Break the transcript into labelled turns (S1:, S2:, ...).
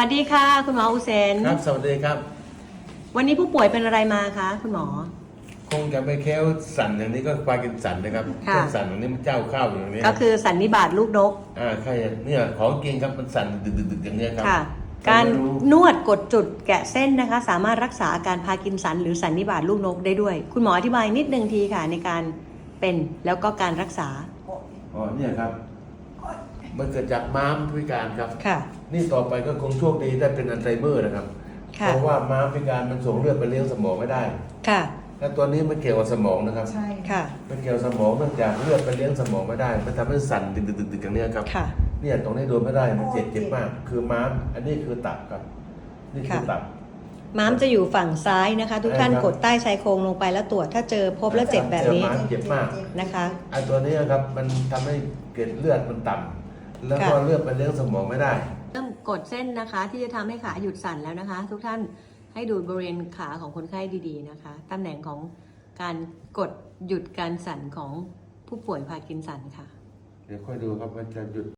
S1: สวัสดีค่ะ คุณหมออุเซน
S2: ครับ สวัสดีครับ
S1: วันนี้ผู้ป่วยเป็นอะไรมาคะคุณหมอ
S2: คงจะไปแค้วสั่นอย่างนี้ก็ปากินสันนะครับ
S1: ค่ะ
S2: เจ้าสั่นอย่างนี้มันเจ้าข้าวอย่างนี้
S1: ก็คือสันนิบาตลูกนก
S2: อ่าใช่เนี่ยของกินครับมันสั่นดึกๆๆอย่างเนี้ยครับ
S1: ค่ะ
S2: ผม
S1: การ
S2: ไม่รู้
S1: นวดกดจุดแกะเส้นนะคะ สามารถรักษาอาการพาร์กินสันหรือสันนิบาตลูกนกได้ด้วย คุณหมออธิบายนิดนึงทีค่ะในการเป็นแล้วก็การรักษา
S2: อ๋อเนี่ยครับ มันเกิดจากม้ามพิการครับ
S1: ค่ะ
S2: นี่ต่อไปก็คงโชคดีได้เป็นอัลไซเมอร์นะครับ
S1: ค่ะ
S2: เพราะว่าม้ามพิการมันส่งเลือดไปเลี้ยงสมองไม่ได้
S1: ค่ะ
S2: และตัวนี้มันเกี่ยวกับสมองนะครับ
S3: ใช่
S1: ค่ะ
S2: มันเกี่ยวกับสมองเนื่องจากเลือดไปเลี้ยงสมองไม่ได้ มันทำให้สั่นดึกๆๆๆอย่างเนี้ยครับ
S1: ค่ะ
S2: เนี่ยตรงนี้โดนไม่ได้มันเจ็บเจ็บมาก คือม้ามอันนี้คือตับครับ นี่คือ
S1: ค่ะ
S2: ตับ
S1: ม้ามจะอยู่ฝั่งซ้ายนะคะ ทุกท่าน
S2: ใช่ครับ
S1: กดใต้ชายโครงลงไปแล้วตรวจถ้าเจอพบแล้วเจ็บแบบนี้
S2: เจอม้ามเจ็บมาก
S1: นะคะ
S2: ไอ้ตัวนี้ครับมันทำให้เกล็ดเลือดมันต่ำ แล้วก็
S1: ค่ะ
S2: เลือดไปเลี้ยงสมองไม่ได้
S1: เริ่มกดเส้นนะคะ ที่จะทำให้ขาหยุดสั่นแล้วนะคะ ทุกท่านให้ดูบริเวณขาของคนไข้ดีๆนะคะตำแหน่งของการกดหยุดการสั่นของผู้ป่วยพาร์กินสันค่ะ
S2: เดี๋ยวค่อยดูครับมันจะหยุด